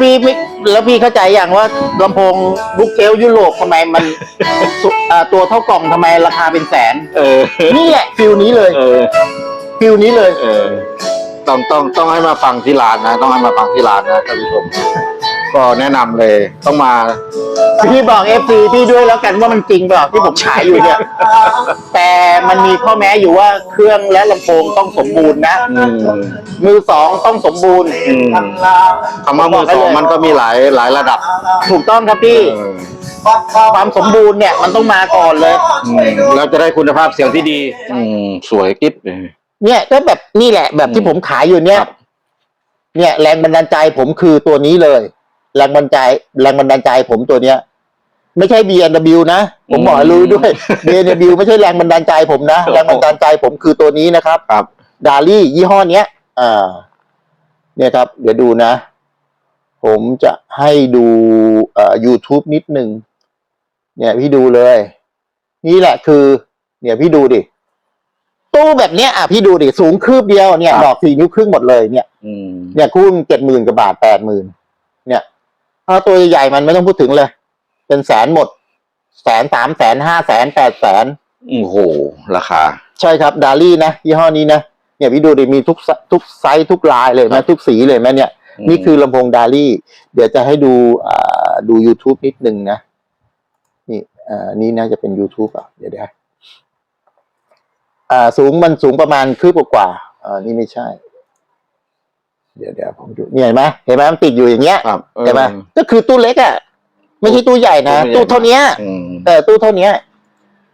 พี่ไม่แล้วพี่เข้าใจอย่างว่าลำโพงบุ๊กเชลยุโรปทำไมมัน สุอ่าตัวเท่ากล่องทำไมราคาเป็นแสน เออ นี่แหละฟิลนี้เลยเออ ฟิลนี้เลย เออ ต้องต้องต้องให้มาฟังที่ร้านนะ ต้องให้มาฟังที่ร้านนะท่านผู้ชม ก็แนะนำเลยต้องมา พี่บอกเอฟซีพี่ด้วยแล้วกันว่ามันจริงเปล่าที่ผมขายอยู่เนี่ย แต่มันมีข้อแม้อยู่ว่าเครื่องและลำโพงต้องสมบูรณ์นะ อืมมือสองต้องสมบูรณ์ อืมคำว่ามือสองมันก็มีหลายหลายระดับถูกต้องครับพี่ เออความสมบูรณ์เนี่ยมันต้องมาก่อนเลย อืมแล้วจะได้คุณภาพเสียงที่ดี อืมสวยกิ๊บเลย เนี่ยก็แบบนี่แหละแบบที่ผมขายอยู่เนี่ย ครับ เนี่ยแรงบันดาลใจผมคือตัวนี้เลย แรงบันดาลใจแรงบันดาลใจผมตัวเนี้ย ไม่ใช่ B&W นะ ผมบอกให้รู้ด้วย B&W ไม่ใช่แรงบันดาลใจผมนะ แรงบันดาลใจผมคือตัวนี้นะครับครับ ดาลี่ยี่ห้อเนี้ยอ่า เนี่ยครับ เดี๋ยวดูนะ ผมจะให้ดูเอ่อ YouTube นิดหนึ่งเนี่ยพี่ดูเลย นี่แหละคือ เนี่ยพี่ดูดิ ตู้แบบเนี้ยอะพี่ดูดิ สูงคืบเดียวเนี่ย ครับ ดอกสี่นิ้วครึ่งหมดเลยเนี่ย อืม เนี่ยคู่เจ็ดหมื่นกว่าบาทแปดหมื่นเนี่ย ถ้าตัวใหญ่ๆมันไม่ต้องพูดถึงเลย เป็นแสนหมด แสนสามแสนห้าแสนแปดแสนโอ้โห ราคา ใช่ครับดาลี่นะยี่ห้อนี้นะเนี่ยพี่ดูดิมีทุกไซทุกไซส์ทุกลายเลยไหมครับทุกสีเลยไหมเนี่ยอืมนี่คือลำโพงดาลี่ เดี๋ยวจะให้ดูอ่าดู YouTube นิดนึงนะ นี่อ่านี่น่าจะเป็น YouTube อะ เดี๋ยวเดี๋ยวอ่า สูงมันสูงประมาณคืบกว่าๆอ่านี่ไม่ใช่ เดี๋ยวเดี๋ยวผมดูเนี่ยเห็นไหมเห็นไหมมันติดอยู่อย่างเงี้ยครับออเห็นไหมก็คือตู้เล็กอะไม่ใช่ตู้ใหญ่นะตู้ตู้ไม่ใหญ่เท่าเนี้ยอืมแต่ตู้เท่าเนี้ย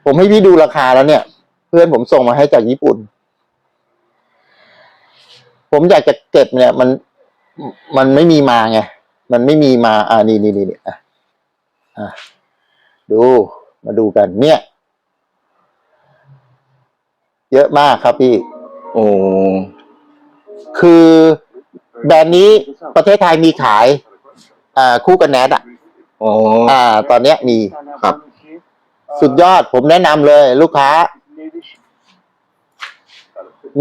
ผมให้พี่ดูราคาแล้วเนี่ย เพื่อนผมส่งมาให้จากญี่ปุ่น ผมอยากจะเก็บเนี่ย มันมันไม่มีมาไงมันไม่มีมา อ่านี่นี่นี่นี่อะอะดูมาดูกัน เนี่ย เยอะมากครับพี่ โอ้คือ แบรนด์นี้ประเทศไทยมีขายอ่าคู่กับแนทอะโอ้อ่า ตอนเนี้ยมีครับ สุดยอดผมแนะนำเลย ลูกค้า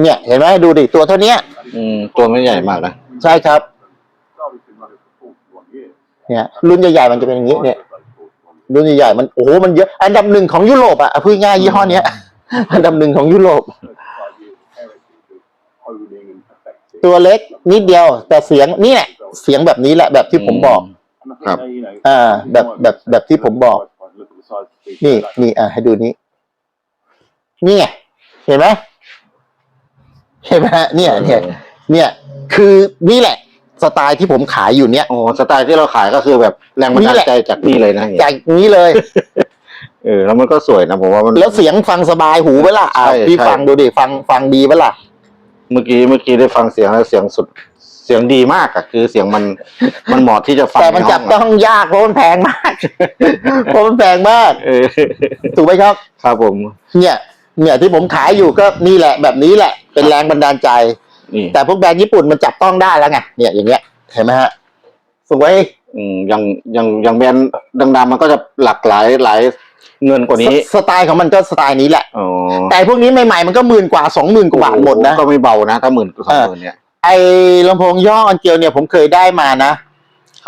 เนี่ย เห็นไหมดูดิตัวเท่าเนี้ย อืมตัวไม่ใหญ่มากนะใช่ครับ เนี่ย รุ่นใหญ่ๆมันจะเป็นอย่างนี้เนี่ย รุ่นใหญ่ๆมันโอ้โหมันเยอะ อันดับหนึ่งของยุโรปอะพูดง่ายๆยี่ห้อเนี้ย อันดับหนึ่งของยุโรป ตัวเล็กนิดเดียว แต่เสียงนี่แหละเสียงแบบนี้แหละแบบที่ผมบอก ครับ อ่า แบบแบบแบบที่ผมบอก นี่นี่อะให้ดูนี้นี่ไงเห็นไหมเห็นไหมฮะเนี่ยเนี่ยเนี่ยคือนี่แหละ สไตล์ที่ผมขายอยู่เนี่ยโอ้สไตล์ที่เราขายก็คือแบบแรงบันนี่ดาลแหละใจจากนี่เลยนะจากนี้เลย เออ แล้วมันก็สวยนะผมว่ามันแล้วเสียงฟังสบายหูไหมล่ะอะใช่พี่ใช่ฟังดูดิฟังฟังดีไหมล่ะ เมื่อกี้เมื่อกี้ได้ฟังเสียงแล้วเสียงสุดเสียงดีมากอะคือเสียงมันมันเหมาะที่จะฟังแต่มันในห้จับต้องยากเพราะมันแพงมาก เพราะมันแพงมาก เออถูกไหมครับ ครับผมเนี่ย เนี่ยที่ผมขายอยู่ก็นี่แหละแบบนี้แหละ เป็นแรงบันดาลใจ นี่แต่พวกแบรนด์ญี่ปุ่นมันจับต้องได้แล้วไงเนี่ยอย่างเงี้ยเห็นไหมฮะสวย อืมอย่างอย่างอย่างแบรนด์ดังๆมันก็จะหลากหลายหลาย เงินกว่านี้สสไตล์ของมันก็สไตล์นี้แหละอ๋อแต่พวกนี้ใหม่ๆมันก็หมื่นกว่าสองหมื่นกว่าบาทหมดนะ ก็ไม่เบานะถ้าหมื่นสองหมื่นเนี่ยไอ้ลำโพงย่ออันเกลียวเนี่ยผมเคยได้มานะ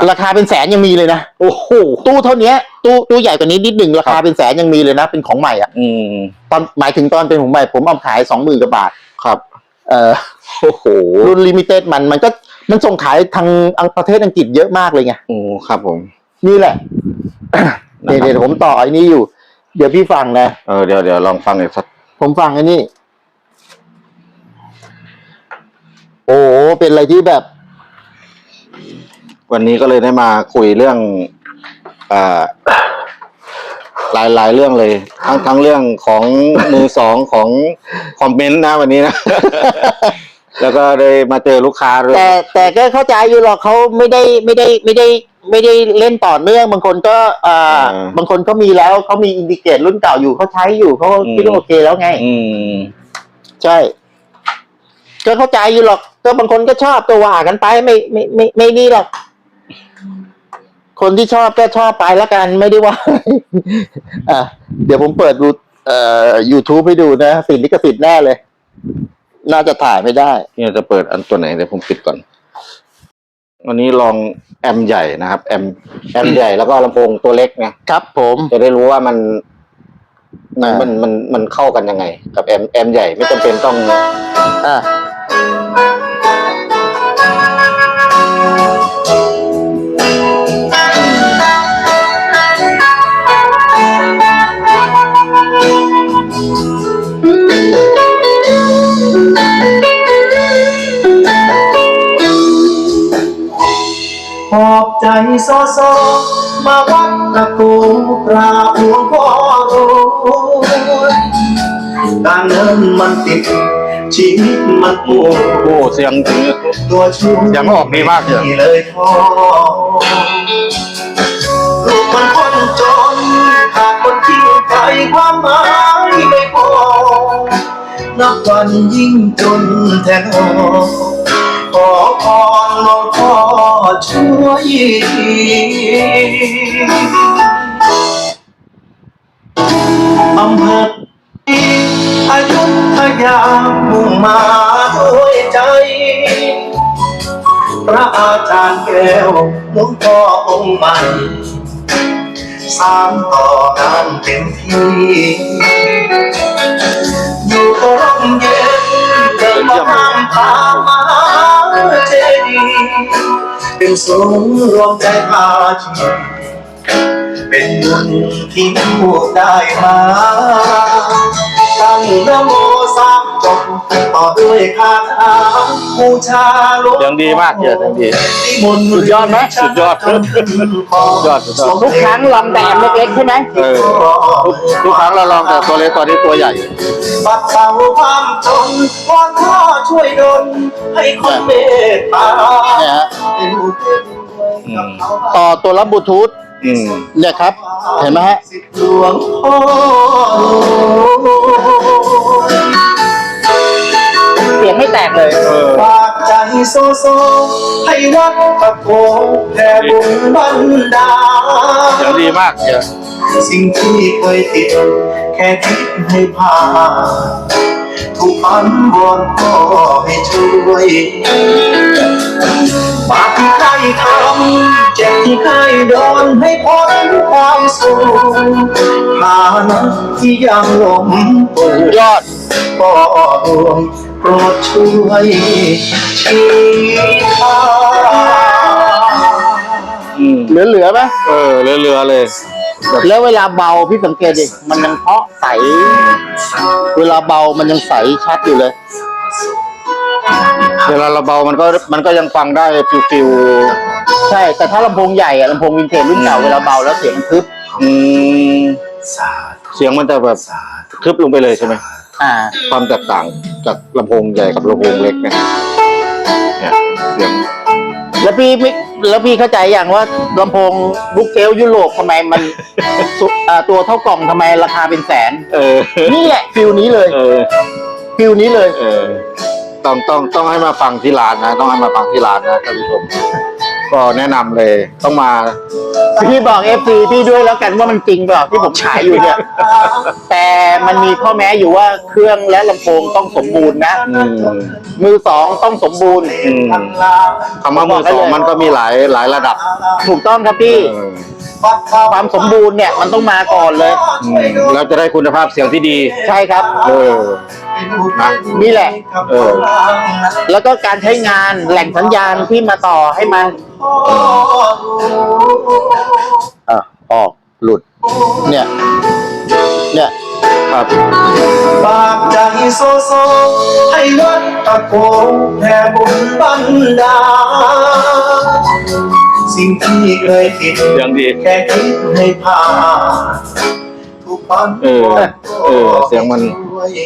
ราคาเป็นแสนยังมีเลยนะโอ้โหตู้เท่าเนี้ยตู้ตู้ใหญ่กว่านี้นิดหนึ่งราคาครับเป็นแสนยังมีเลยนะ เป็นของใหม่อะ อืมตอนหมายถึงตอนเป็นของใหม่ ผมเอาขายสองหมื่นกว่าบาทครับเอ่อโอ้โหรุ่นลิมิเต็ดมันมันก็มันส่งขายทางอังประเทศอังกฤษเยอะมากเลยไงโอ้ครับผม นี่แหละเดี๋ยวเดี๋ยวผมต่อไอ้นี้อยู่ เดี๋ยวพี่ฟังนะ เออเดี๋ยวเดี๋ยวลองฟังอีกสักผมฟังไอ้นี่ โอ้โหเป็นอะไรที่แบบ วันนี้ก็เลยได้มาคุยเรื่องอ่าหลายหลายเรื่องเลย ทั้งทั้งเรื่องของมือสองของคอมเมนต์นะวันนี้นะ แล้วก็ได้มาเจอลูกค้าด้วยแต่แต่ก็เข้าใจอยู่หรอกเขาไม่ได้ไม่ได้ไม่ได้ไม่ได้เล่นต่อเนื่อง บางคนก็อ่าบางคนเขามีแล้วเขามีอินดิเกตรุ่นเก่าอยู่เขาใช้อยู่เขาก็คิดว่าโอเคแล้วไง อืมใช่ ก็เข้าใจอยู่หรอก ก็บางคนก็ชอบก็ว่ากันไปไม่ไม่ไม่ไม่นี่หรอก คนที่ชอบก็ชอบไปแล้วกันไม่ได้ว่า อะเดี๋ยวผมเปิดดูเอ่อ YouTube ให้ดูนะสิทธิ์ลิขสิทธิ์แน่เลย น่าจะถ่ายไม่ได้เนี่ยจะเปิดอันตัวไหนเดี๋ยวผมปิดก่อน วันนี้ลองแอมใหญ่นะครับ แอมแอมใหญ่แล้วก็ลำโพงตัวเล็กไงครับผมจะได้รู้ว่ามัน มันอ่ามัมันมันมันเข้ากันยังไง กับแอมแอมใหญ่ไม่จำเป็นต้องอ่า อบใจโซโซมาวัดตะกูกราบหลวงพ่อรวยการเงินมันติด ชีวิตมันปวดโอ้เสียงถึงตัวช่วยเสียงออกดีมากเลยไเลยพ่อลูกมันคนจนขาดคนที่ใจความหมายไม่พอนับวันยิ่งจนแทนหอขอพรหลวงพ่อ ช่วยอำเภออายุทยามุ่งมาด้วยใจพระอาจารย์แก้วหลวงพ่อองค์ใหม่สามต่องานเต็มที่อยู่ก็ร่มเย็นเดินมาทางพามาเจดี เป็นศูนย์รวมใจพาชีเป็นบุญที่พวกได้มาตั้งนโมสามจบ ด้วยคาถาบูชาหลวงเสียงดีมากเสียงดี สุดยอดไหมสุดยอดสุดยอดสุดยอด ทุกครั้งลำแต่แอมเล็กๆใช่ไหมเออทุกทุกครั้งเราลองแต่ตัวเล็กตอนนี้ตัวใหญ่ ปัดเป่าความจนวอนพ่อช่วยดลให้คนเมตตาเนี่ยฮะให้ลูกได้รวยกับเขาต่อตัวรับบลูทูธอืม เนี่ยครับ เห็นไหมฮะ สิทธิ์หลวงพ่อเสียง ไม่แตกเลยเออฝากใจโซโซ ให้วัดตะโกแผ่บุญบันดาลเสียงดีมากเสียงสิ่งที่เคยติด แค่คิดให้ผ่านทุกพันวอนพ่อให้ช่วยบาปที่ใครทำเจ็บที่เคยโดนให้พ้นความสูญฐานะที่ยังหลงปู่ยอด ก็รวมโป รดช่วยชี้ทางอืมเหลือๆไหมเออเรือเรือๆเลยแล้วเวลาเบาพี่สังเกตดิมันยังเพาะใส เวลาเบามันยังใสชัดอยู่เลย เวลาเราเบามันก็มันก็ยังฟังได้ฟิวฟิวใช่ แต่ถ้าลำโพงใหญ่อะลำโพงวินเทจรุ่นเก่าเวลาเบาแล้วเสียงมันทึบ ๆอืมสาธุเสียงมันจะแบบสาธุทึบลงไปเลยใช่ไหม อ่า ความแตกต่างจากลำโพงใหญ่กับลำโพงเล็กเนี่ยเนี่ยเสียงแล้วพี่ไม่แล้วพี่เข้าใจอย่างว่าลำโพงบุ๊กเทลยุโรปทำไมมัน สุอ่าตัวเท่ากล่องทำไมราคาเป็นแสน เออนี่แหละฟิลนี้เลยเออฟิลนี้เลย เออต้องต้องต้องให้มาฟังที่ร้านนะ ต้องให้มาฟังที่ร้านนะท่านผู้ชม ก็แนะนำเลยต้องมา พี่บอกเอฟซีพี่ด้วยแล้วกันว่ามันจริงเปล่าที่ผมขายอยู่เนี่ย แต่มันมีข้อแม้อยู่ว่าเครื่องและลำโพงต้องสมบูรณ์นะ อืมมือสองต้องสมบูรณ์ อืมคำว่ามือสองมันก็มีหลายหลายระดับ ถูกต้องครับพี่ เออ ความสมบูรณ์เนี่ยมันต้องมาก่อนเลย อืมแล้วจะได้คุณภาพเสียงที่ดี ใช่ครับ เออ นะนี่แหละ เออ แล้วก็การใช้งานแหล่งสัญญาณที่มาต่อให้มันอะออกหลุด เนี่ย เนี่ย ครับ ฝากใจโซโซ ให้วัดตะโกแผ่บุญบันดาล สิ่งที่เคยผิดเสียงดี แค่คิดให้ผ่านทุกวันเออเออเสียงมัน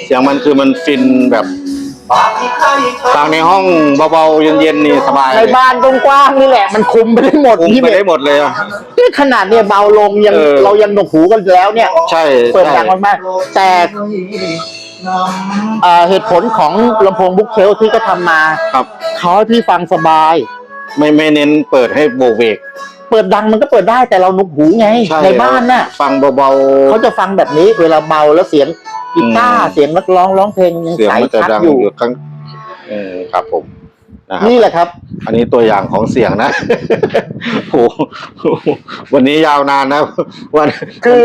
เสียงมันคือมันฟินแบบฝากที่ใครทำฟังในห้องเบาๆเย็นๆนี่สบายในบ้านกว้างๆนี่แหละ มันคุมไปได้หมดคุมพี่ไปเมได้ฆหมดเลยอะนี่ขนาดเนี่ยเบาลงยังเออเรายังหนวกหูกันแล้วเนี่ย ใช่เปิดใช่ดังมากๆแต่เอ่อเหตุผลของลำโพงบุ๊กเชลที่ก็ทำมาครับเขาให้พี่ฟังสบาย ไม่ไม่เน้นเปิดให้โบกเวกเปิดดังมันก็เปิดได้แต่เราหนุกหูไงใช่ในบ้านน่ะ ฟังเบาเขาจะฟังแบบนี้ เวลาเบาแล้วเสียงกีตาร์อืมเสียงนักร้องร้องเพลงยังๆเสียงใสมันจะชัดดังอยู่อยู่ข้างอืมครับผมนะครับนี่แหละครับ อันนี้ตัวอย่างของเสียงนะโอ้โหวันนี้ยาวนานนะ วัน คือ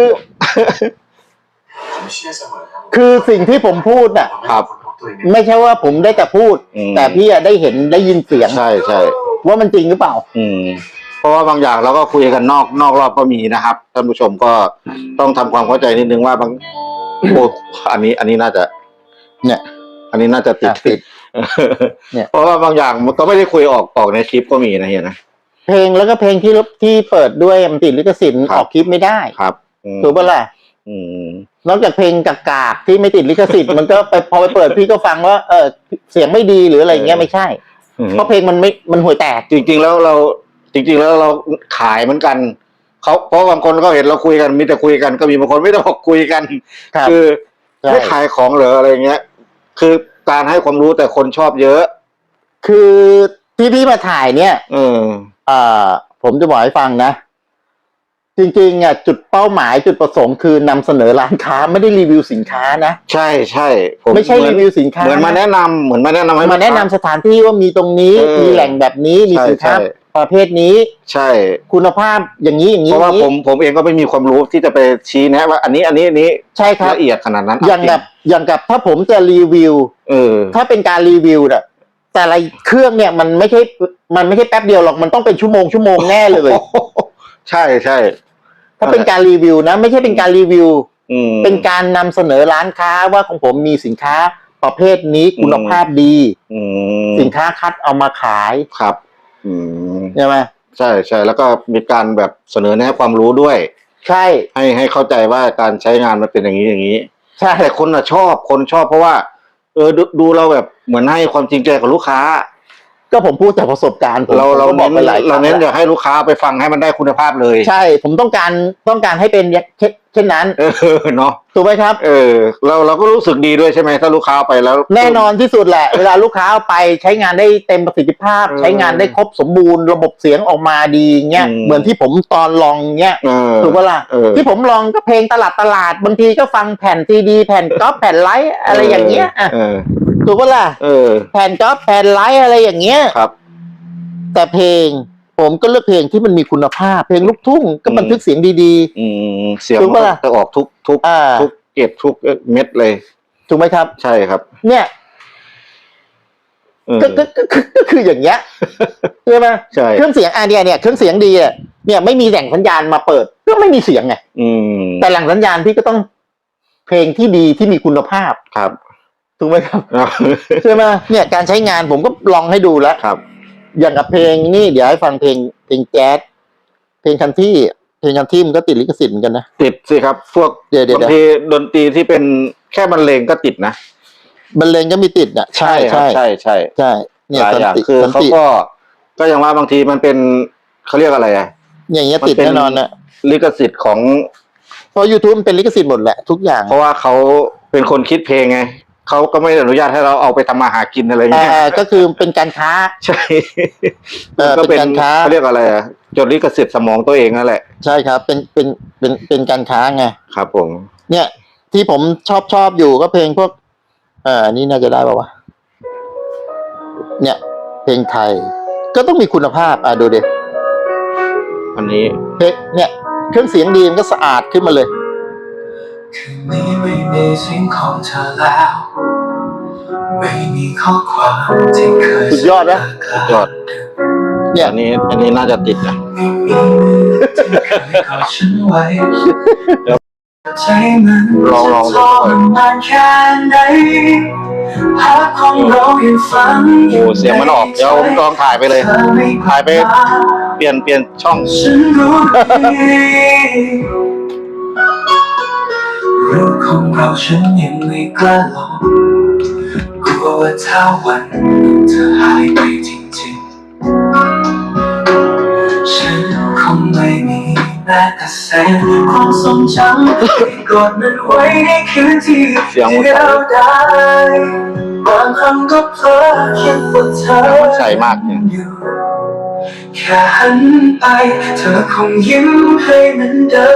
ผมเชื่อเสมอครับคือสิ่งที่ผมพูดน่ะครับผมไม่ได้นพบตัวเองไม่ใช่ว่าผมได้แต่พูด อืม แต่พี่อะได้เห็นได้ยินเสียง ใช่ใช่ ว่ามันจริงหรือเปล่า อืม เพราะว่าบางอย่างเราก็คุยกันนอกนอกรอบก็มีนะครับท่านผู้ชมก็ต้องทำความเข้าใจนิดนึงว่าบางโอ้อันนี้ อันนี้น่าจะ เนี่ย อันนี้น่าจะติดอะติด เนี่ย เพราะว่าบางอย่างมันก็ไม่ได้คุยออกออกในคลิปก็มีนะเฮียนะ เพลงแล้วก็เพลงที่ที่เปิดด้วยมันติดลิขสิทธิ์ครับ ออกคลิปไม่ได้ครับอืมถูกปะล่ะอืม นอกจากเพลงกากๆที่ไม่ติดลิขสิทธิ์ มันก็ไปพอไปเปิดพี่ก็ฟังว่าเออเสียงไม่ดีหรืออะไรเงี้ยไม่ใช่ เพราะเพลงมันไม่มันห่วยแตก จริง ๆ แล้วเราจริง ๆ แล้วเราขายเหมือนกันเขาเพราะบางคนก็เห็นเราคุยกันมีแต่คุยกันก็มีบางคนไม่ได้บอกคุยกันครับคือใช่ ไม่ขายของเหรออะไรเงี้ย คือการให้ความรู้แต่คนชอบเยอะ คือที่พี่มาถ่ายเนี่ย เอออ่าผมจะบอกให้ฟังนะ จริงๆอะจุดเป้าหมายจุดประสงค์คือนำเสนอร้านค้าไม่ได้รีวิวสินค้านะ ใช่ใช่ผไม่ใช่เหรีอนวิวสินค้าเหมือนมาแนะนำเหมือนมาแนะนำให้ มาแนะนำสถานที่ว่ามีตรงนี้เออมีแหล่งแบบนี้มีใช่สินค้าใช่ ประเภทนี้ใช่ คุณภาพอย่างนี้อย่างนี้เพราะว่าอย่งผนี้มผมเองก็ไม่มีความรู้ที่จะไปชี้แนะว่า อันนี้อันนี้อันนี้ใช่ครับ ละเอียดขนาดนั้นอย่างกับอย่างกับถ้าผมจะรีวิว เออ ถ้าเป็นการรีวิวน่ะแต่ละเครื่องเนี่ยมันไม่ใช่มันไม่ใช่แป๊บเดียวหรอกมันต้องเป็นชั่วโมงชั่วโมงแน่เลย ใช่ใช่ ถ้าเป็นการรีวิวนะ ไม่ใช่เป็นการรีวิวอืมเป็นการนำเสนอร้านค้าว่าของผมมีสินค้าประเภทนี้คุณภาพดี อืมสินค้าคัดเอามาขายครับ อืมใช่ไหมใช่ใช่แล้วก็มีการแบบเสนอแนะความรู้ด้วย ใช่ให้ให้เข้าใจว่าการใช้งานมันเป็นอย่างนี้อย่างนี้ ใช่แต่คนอะชอบคนชอบเพราะว่า เออดูดูเราแบบเหมือนให้ความจริงใจกับลูกค้า ก็ผมพูดจากประสบการณ์ผมเราเราผมก็บอกเน้นไปหลายคเรารั้งเน้นอแล้วยากให้ลูกค้าไปฟังให้มันได้คุณภาพเลยใช่ ผมต้องการต้องการให้เป็นเช่นเช่นนั้น เออเนาะถูกไหมครับ เออ เราเราก็รู้สึกดีด้วยใช่ไหมถ้าลูกค้าเอาไปแล้ว แน่นอนที่สุดแหละ เวลาลูกค้าเอาไปใช้งานได้เต็มประสิทธิภาพ อืมใช้งานได้ครบสมบูรณ์ระบบเสียงออกมาดีเงี้ยอืม เหมือนที่ผมตอนลองเงี้ยเออ ถูกปะล่ะเออ ที่ผมลองก็เพลงตลาดตลาดบางทีก็ฟังแผ่นซีดี แผ่นก๊อปแผ่นไลท์อะไรอย่างเงี้ยอะเออ ถูกปะล่ะเออ แผ่นก๊อปแผ่นไลท์อะไรอย่างเงี้ย ครับ แต่เพลง ผมก็เลือกเพลงที่มันมีคุณภาพ เพลงลูกทุ่งก็บันทึกเสียงดี อืมเสียงถูกปะล่ะ จะออกทุกทุกๆอ่า ทุกเกตทุกเม็ดเลย ถูกไหมครับ ใช่ครับเนี่ยเออก็ก็ก็ก็ก็คืออย่างเงี้ยใช่ไหมใช่เครื่องเสียงอะเนี่ยเนี่ยเครื่องเสียงดีอะเนี่ยไม่มีแหล่งสัญญาณมาเปิด ก็ไม่มีเสียงไงอืมแต่แหล่งสัญญาณพี่ก็ต้องเพลงที่ดีที่มีคุณภาพ ครับ ถูกไหมครับใช่ไหมเนี่ยการใช้งานผมก็ลองให้ดูแล้วครับ อย่างกับเพลงนี่เดี๋ยวให้ฟังเพลงเพลงแจ๊สเพลงคันที่เพลงคันที่มันก็ติดลิขสิทธิ์เหมือนกันนะติดสิครับ พวกเดี๋ยวเดี๋ยวบางทีดนตรีที่เป็นแค่บรรเลงก็ติดนะบรรเลงก็มีติดอะใช่ครับใช่ใช่ใช่ใช่เนี่ยหลายสันอย่างติคือสันเขาติก็ก็อย่างว่าบางทีมันเป็นเขาเรียกอะไรอะอย่างเงี้ยมันติดเป็นแน่นอนนะลิขสิทธิ์ของเพราะ YouTube มันเป็นลิขสิทธิ์หมดแหละทุกอย่าง เพราะว่าเขาเป็นคนคิดเพลงไง เขาก็ไม่อนุญาตให้เราเอาไปทำมาหากินอะไรอ่าเงี้ยก็คือเป็นการค้า ใช่เออก็เป็นการค้า เขาเรียกอะไรอะจดลิขสิทธิ์สมองตัวเองนั่นแหละ ใช่ครับ เป็นเป็นเป็นเป็นการค้าไงครับผม เนี่ยที่ผมชอบชอบอยู่ก็เพลงพวก เอ่อนี่น่าจะได้ป่าวะเนี่ย เพลงไทย ก็ต้องมีคุณภาพ อะดูดิอันนี้เพลงเนี่ย เครื่องเสียงดีมันก็สะอาดขึ้นมาเลย คืนนี้ไม่มีเสียงของเธอแล้ว ไม่มีข้อความที่เคยสุดยอดนะสุดยอด เนี่ยอันนี้อันนี้น่าจะติดนะ ไม่มีมือที่เคยกอดฉันไว้ใจมันลองลองจะทรมานแค่ไหนภาพของเรายังฝังอโอ้ยู่เสียงมันออกเดี๋ยวผมลองถ่ายไปเลยธอม่กลับถ่ายไปมาเปลี่ยนเปลี่ยนช่อง ฉันรู้ดีรูป ของเราฉันยังไม่กล้าลองกลัวว่าถ้าวันหนึ่งเธอหายไปจริงๆ ฉันคงไม่มีแม้แต่เศษความทรงจำที่กดมันไว้ในคืนที่เสียงมันเดียวได้บางครั้งก็เพลอคิดว่าเธอมันใสมากเนี่ยอยู่ แค่หันไป เธอคงยิ้มให้เหมือนเดิ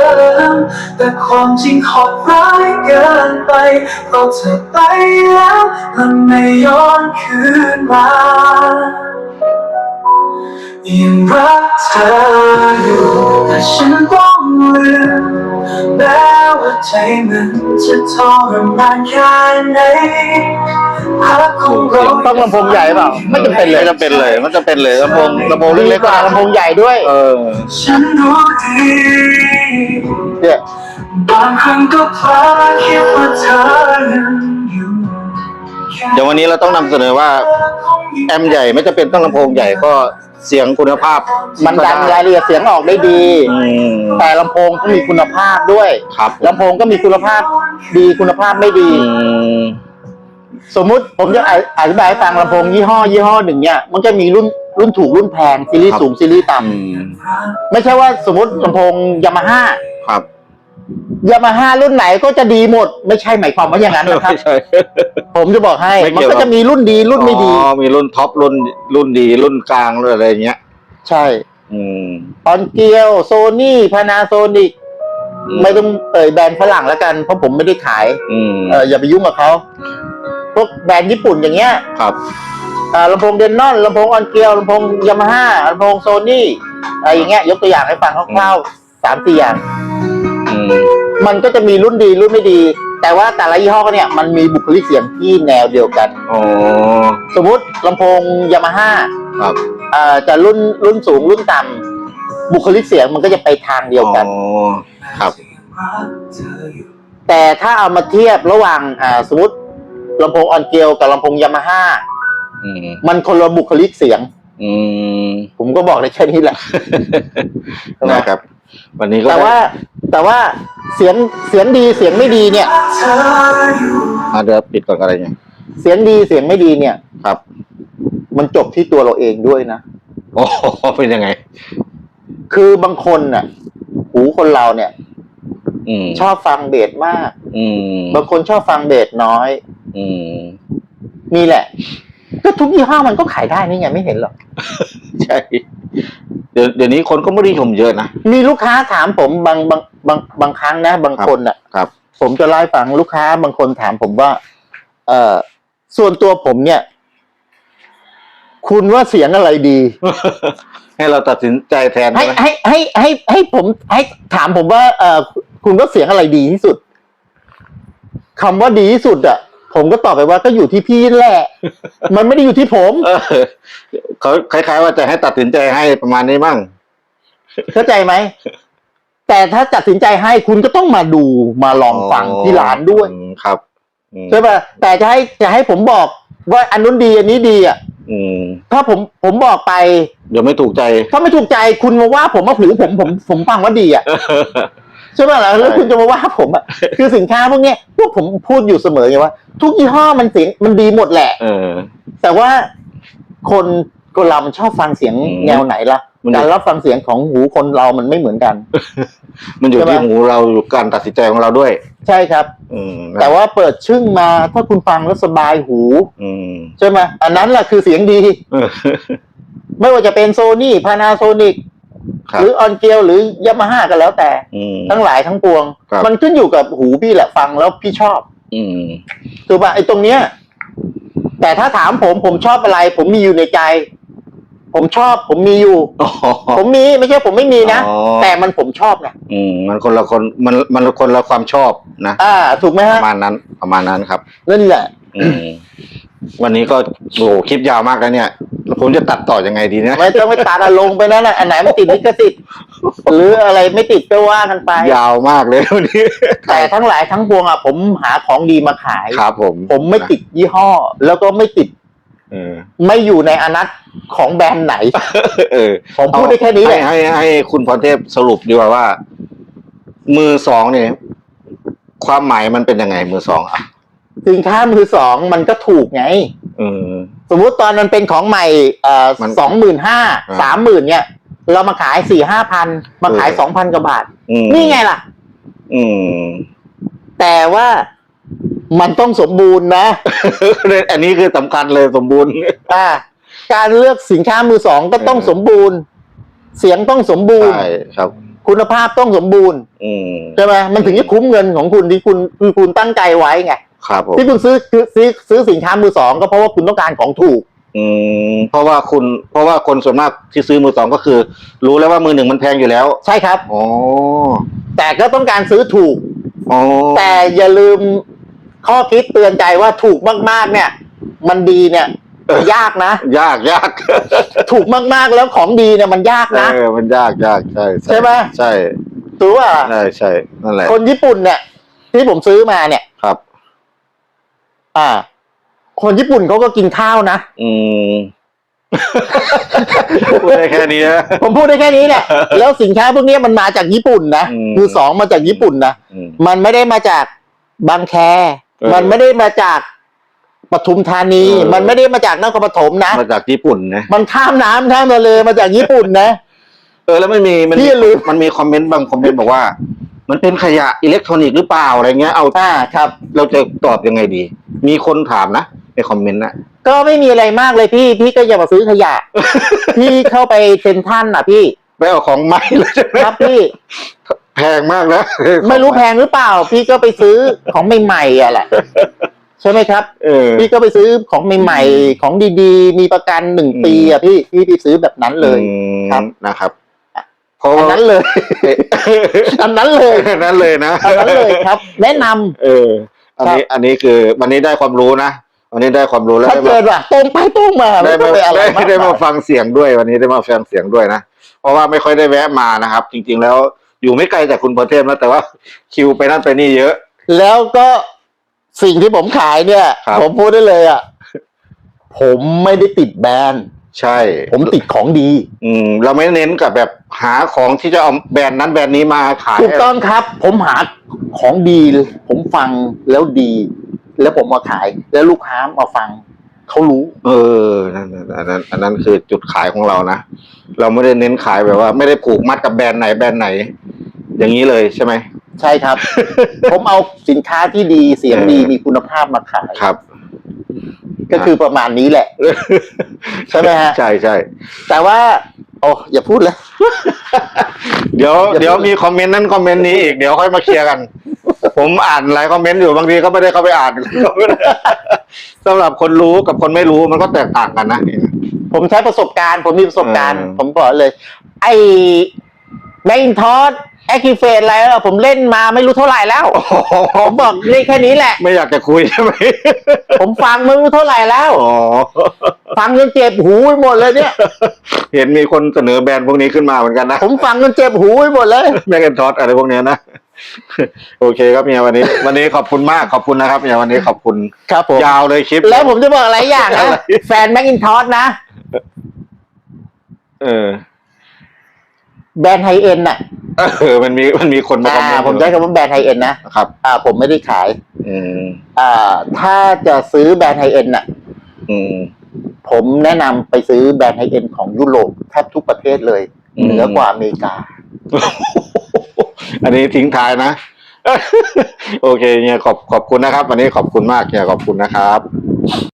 ม แต่ความจริงโหดร้ายเกินไปเพราะเธอไปแล้วและไม่ย้อนคืนมายังรักเธออยู่แต่ฉันต้องลืม แม้ว่าใจมันจะทรมานแค่ไหนหากของเราต้องลำโพงใหญ่เปล่าไม่จำเป็นเลยไม่จำเป็นเลยไม่จำเป็นเลยลำโพงลำโพงดีเล็กกว่าลำโพงใหญ่ด้วย เออฉันรู้ดีเนี่ยบางครั้งก็พลาดคิดว่าเธอยังอยู่แค่เดี๋ยววันนี้เราต้องนำเสนอว่า แอมใหญ่ไม่จำเป็นต้องลำโพงใหญ่ก็ เสียงคุณภาพมันดันรายละเอียดเสียงออกได้ดี อืม แต่ลำโพงก็มีคุณภาพด้วยครับลำโพงก็มีคุณภาพดีคุณภาพไม่ดี อืม สมมุติผมจะออธิบายให้ฟังลำโพงยี่ห้อยี่ห้อหนึ่งเนี่ยมันจะมีรุ่นรุ่นถูกรุ่นแพงซีรีส์สูงซีรีส์ต่อืมำไม่ใช่ว่าสมมติลำโพงยามาฮ่าครับ ยามาฮ่ารุ่นไหนก็จะดีหมด ไม่ใช่หมายความว่าอย่างนั้นนะครับ ไม่ใช่ ผมจะบอกให้ไม่มันเกี่ยว ก็จะมีรุ่นดีรุ่นไม่ดี อ๋อมีรุ่นท็อปรุ่นรุ่นดีรุ่นกลางรุ่นอะไรอย่างเงี้ย ใช่อืม ออนเกียวโซนี่พานาโซนิกไม่ต้องเอ่ยแบรนด์ฝรั่งแล้วกัน เพราะผมไม่ได้ขายอืมเอออย่าไปยุ่งกับเขาพวกแบรนด์ญี่ปุ่นอย่างเงี้ยครับอ่าลำโพงเดนนอนลำโพงออนเกียวลำโพงยามาฮ่าลำโพงโซนี่อะไรอย่างเงี้ยยกตัวอย่างให้ฟังคร่าวๆสามสี่อย่างอื มมันก็จะมีรุ่นดีรุ่นไม่ดี แต่ว่าแต่ละยี่ห้อเนี่ยมันมีบุคลิกเสียงที่แนวเดียวกัน อ๋อ สมมุติลำโพงยามาฮ่าครับอ่าจะรุ่นรุ่นสูงรุ่นต่ำบุคลิกเสียงมันก็จะไปทางเดียวกัน อ๋อครับแต่ถ้าเอามาเทียบระหว่างอ่าสมมติลำโพงออนเกียวกับลำโพงยามาฮ่าอืมมันคนละบุคลิกเสียง อืมผมก็บอกได้แค่นี้แหละ นะครับ วันนี้ก็แต่ว่าแต่ว่าเสียงเสียงดีเสียงไม่ดีเนี่ยเธออยู่อะเดี๋ยวปิดก่อนอะไรเนี่ยเสียงดีเสียงไม่ดีเนี่ย ครับ มันจบที่ตัวเราเองด้วยนะโอ้โหเป็นยังไง คือบางคนน่ะ หูคนเราเนี่ย อืมชอบฟังเบสมาก อืมบางคนชอบฟังเบสน้อย อืมนี่แหละ ก็ทุกยี่ห้อมันก็ขายได้นี่ไงไม่เห็นหรอกใช่เดี๋ยวเดี๋ยวนี้คนก็ไม่ได้ชมเยอะนะมีลูกค้าถามผมบางบางบางบางครั้งนะ บางคนน่ะครับ ผมจะเล่าให้ฟังลูกค้า บางคนถามผมว่า เออส่วนตัวผมเนี่ย คุณว่าเสียงอะไรดี ให้เราตัดสินใจแทนให้ใช่ไหมให้ให้ให้ให้ผมให้ถามผมว่า เออคุณว่าเสียงอะไรดีที่สุดคำว่าดีที่สุดอะ ผมก็ตอบไปว่าก็อยู่ที่พี่แหละ มันไม่ได้อยู่ที่ผม เออเขาคล้ายๆว่าจะให้ตัดสินใจให้ประมาณนี้มั่ง เข้าใจไหม แต่ถ้าตัดสินใจให้คุณก็ต้องมาดูมาลองฟังที่ร้านด้วยอืมครับอืมใช่ป่ะแต่จะให้จะให้ผมบอกว่าอันนู้นดีอันนี้ดีอะอืมถ้าผมผมบอกไป เดี๋ยวไม่ถูกใจ ถ้าไม่ถูกใจคุณมาว่าผมว่าหูผมผมผมฟังว่าดีอะ ใช่ป่ะแล้วแล้วใช่คุณจะมาว่าผมอะคือสินค้าพวกเนี้ยพวกผมพูดอยู่เสมอไงว่า ทุกยี่ห้อมันเสียงมันดีหมดแหละเออ แต่ว่าคนคนเรามันชอบฟังเสียงอืมแนวไหนล่ะมันอยู่ การรับฟังเสียงของหูคนเรามันไม่เหมือนกัน มันอยู่ใช่ไหมที่หูเราอยู่การตัดสินใจของเราด้วย ใช่ครับ อืมแต่ว่าเปิดชึ่งมาถ้าคุณฟังแล้วสบายหู อืมใช่ไหมอันนั้นแหละคือเสียงดี เออ ไม่ว่าจะเป็นโซนี่พานาโซนิกครับ หรือออนเกียวหรือยามาฮ่าก็แล้วแต่อืมทั้งหลายทั้งปวงครับมันขึ้นอยู่กับหูพี่แหละฟังแล้วพี่ชอบ อืมถูกป่ะไอ้ตรงเนี้ย แต่ถ้าถามผมผมชอบอะไร ผมมีอยู่ในใจ ผมชอบ ผมมีอยู่อ๋อผมมีไม่ใช่ผมไม่มีนะอ๋อแต่มันผมชอบไงอืมมันคนละคนมันมันคนละความชอบนะอ่า ถูกไหมปฮะระมาณนั้นประมาณนั้นครับนั่นแหละอืม วันนี้ก็โอ้โหคลิปยาวมากแล้วเนี่ยแล้วผมจะตัดต่อยังไงดีเนี่ยไม่ต้องไปตัดอะลงไปนั่นแหละอันไหนไม่ติดลิขสิทธิ์หรืออะไรไม่ติดก็ว่ากันไป ยาวมากเลยวันนี้แต่ทั้งหลายทั้งปวงอะผมหาของดีมาขาย ครับผมผมไม่ติดยี่ห้อ แล้วก็ไม่ติด เออไม่อยู่ในอนัตของแบรนด์ไหน เออผมพูดได้แค่นี้แหละ ให้ให้ให้คุณพรเทพสรุปดีกว่าว่า มือสองเนี่ย ความหมายมันเป็นยังไงมือสองอะ สินค้ามือสองมันก็ถูกไงเออสมมุติตอนมันเป็นของใหม่เอ่อมันสองหมื่นห้าอ่าสามหมื่นเนี่ย เรามาขายสี่ห้าพันมาขายเออสองพันกว่าบาท อืมนี่ไงล่ะ อืม แต่ว่ามันต้องสมบูรณ์นะอันนี้คือสำคัญเลยสมบูรณ์ อ่าการเลือกสินค้ามือสองก็ต้องเออ สมบูรณ์ เสียงต้องสมบูรณ์ ใช่ครับ คุณภาพต้องสมบูรณ์อืม ใช่ไหมมันถึงจะคุ้มเงินของคุณที่คุณคือคุณตั้งใจไว้ไง ครับผมที่คุณซื้อคือซื้อซื้อสินค้ามือสองก็เพราะว่าคุณต้องการของถูก อืมเพราะว่าคุณเพราะว่าคนส่วนมากที่ซื้อมือสองก็คือ รู้แล้วว่ามือหนึ่งมันแพงอยู่แล้วใช่ครับ อ๋อแต่ก็ต้องการซื้อถูก อ๋อแต่อย่าลืมข้อคิดเตือนใจว่าถูกมากๆ เนี่ย มันดีเนี่ยยากนะ ยากยาก ถูกมากๆแล้วของดีเนี่ยมันยากนะ เออมันยากยากใช่ใช่ไหม ใช่ ถือว่าใช่ใช่นั่นแหละ คนญี่ปุ่นเนี่ย ที่ผมซื้อมาเนี่ยครับ อ่า คนญี่ปุ่นเขาก็กินข้าวนะ อืมพูดได้แค่นี้นะ ผมพูดได้แค่นี้เนี่ยแล้วสินค้าพวกเนี้ยมันมาจากญี่ปุ่นนะอืม มือสองมาจากญี่ปุ่นนะอืม มันไม่ได้มาจากบางแค เออมันไม่ได้มาจากปทุมธานี เออ มันไม่ได้มาจากนครปฐมนะมาจากญี่ปุ่นนะมันข้ามน้ำข้ามทะเลมาจากญี่ปุ่นนะ เออแล้วมันมีมันพี่มีอย่าลืม มันมีคอมเมนต์บางคอมเมนต์บอกว่า มันเป็นขยะอิเล็กทรอนิกส์หรือเปล่าอะไรเงี้ยเอาอ่าครับ เราจะตอบยังไงดี มีคนถามนะในคอมเมนต์นะก็ไม่มีอะไรมากเลยพี่ พี่ก็อย่ามาซื้อขยะ พี่เข้าไปเซ็นทรันน่ะพี่ไปเอาของใหม่เลยใช่ไหมครับพี่ แพงมากนะไม่รู้แพงหรือเปล่า พี่ก็ไปซื้อของใหม่ๆอะแหละใช่ไหมครับเออพี่ก็ไปซื้อของใหม่ๆ ของดีๆ มีประกันหนึ่งอืมปีอะพี่พี่ไปซื้อแบบนั้นเลยอืมครับนะครับเพราะอันว่านั้นเลย อันนั้นเลย อันนั้นเลยนะ อันนั้นเลยครับ แนะนำเออ อันนี้อันนี้คือวันนี้ได้ความรู้นะวันนี้ได้ความรู้แล้วถ้าได้เกิมาดว่าตรงไปตรงมาได้ไม่ต้มาองไปอะไรได้มากได้มามายฟังเสียงด้วยวันนี้ได้มาฟังเสียงด้วยนะเพราะว่าไม่ค่อยได้แวะมานะครับ จริง ๆ แล้วอยู่ไม่ไกลจากคุณประเทศนะแต่ว่าคิวไปนั่นไปนี่เยอะ แล้วก็สิ่งที่ผมขายเนี่ย ครับ ผมพูดได้เลยอะ ผมไม่ได้ติดแบรนด์ ใช่ ผมติดของดี อืมเราไม่เน้นกับแบบหาของที่จะเอาแบรนด์นั้นแบรนด์นี้มาขายถูกต้องครับ ผมหาของดี ผมฟังแล้วดี แล้วผมมาขาย แล้วลูกค้ามาฟังเขารู้ เออนั่นนั่นอันนั้นอันนั้นคือจุดขายของเรานะ เราไม่ได้เน้นขายแบบว่า ไม่ได้ผูกมัดกับแบรนด์ไหนแบรนด์ไหน อย่างนี้เลยใช่ไหมใช่ครับ ผมเอาสินค้าที่ดีเสียงดีเออมีคุณภาพมาขายครับ ก็คือประมาณนี้แหละ ใช่ไหมฮะ ใช่ใช่แต่ว่า โอ้อย่าพูดเลย เดี๋ยวอย่าเดี๋ยวพูดมีคอมเมนต์นั้นคอมเมนต์นี้อีกเดี๋ยวค่อยมาเคลียร์กัน ผมอ่านหลายคอมเมนต์อยู่บางทีก็ไม่ได้เข้าไปอ่านสำหรับคนรู้กับคนไม่รู้มันก็แตกต่างกันนะผมใช้ประสบการณ์ ผมมีประสบการณ์เออผมบอกเลย ไอ้แมนทอส แอคทีเฟตอะไรแล้วผมเล่นมาไม่รู้เท่าไหร่แล้วผมบอกเล่นแค่นี้แหละ ไม่อยากจะคุยใช่ไหมผมฟังไม่รู้เท่าไหร่แล้วอ๋อฟังจนเจ็บหูไปหมดเลยเนี่ย เห็นมีคนเสนอแบรนด์พวกนี้ขึ้นมาเหมือนกันนะ ผมฟังจนเจ็บหูไปหมดเลยแมกนทอสอะไรพวกเนี้ยนะโอเคครับเมียวันนี้ วันนี้ขอบคุณมากขอบคุณนะครับเมียวันนี้ขอบคุณครับผมยาวเลยคลิป แล้วผมจะบอกอะไรอย่างนะอะไรแฟนแมคอินทอสนะ เออ แบรนด์ไฮเอ็นน่ะเออมันมีมันมีคนมาคอมอ่าเมนต์ผมใช้คำว่าแบรนด์ไฮเอ็นนะครับ อ่า ผมไม่ได้ขาย อืมอ่า ถ้าจะซื้อแบรนด์ไฮเอ็นน่ะ อืม ผมแนะนำไปซื้อแบรนด์ไฮเอ็นของยุโรปแทบทุกประเทศเลยอืมเหนือกว่าอเมริกา อันนี้ทิ้งท้ายนะ โอเคเนี่ยขอบขอบคุณนะครับ วันนี้ขอบคุณมากเนี่ยขอบคุณนะครับ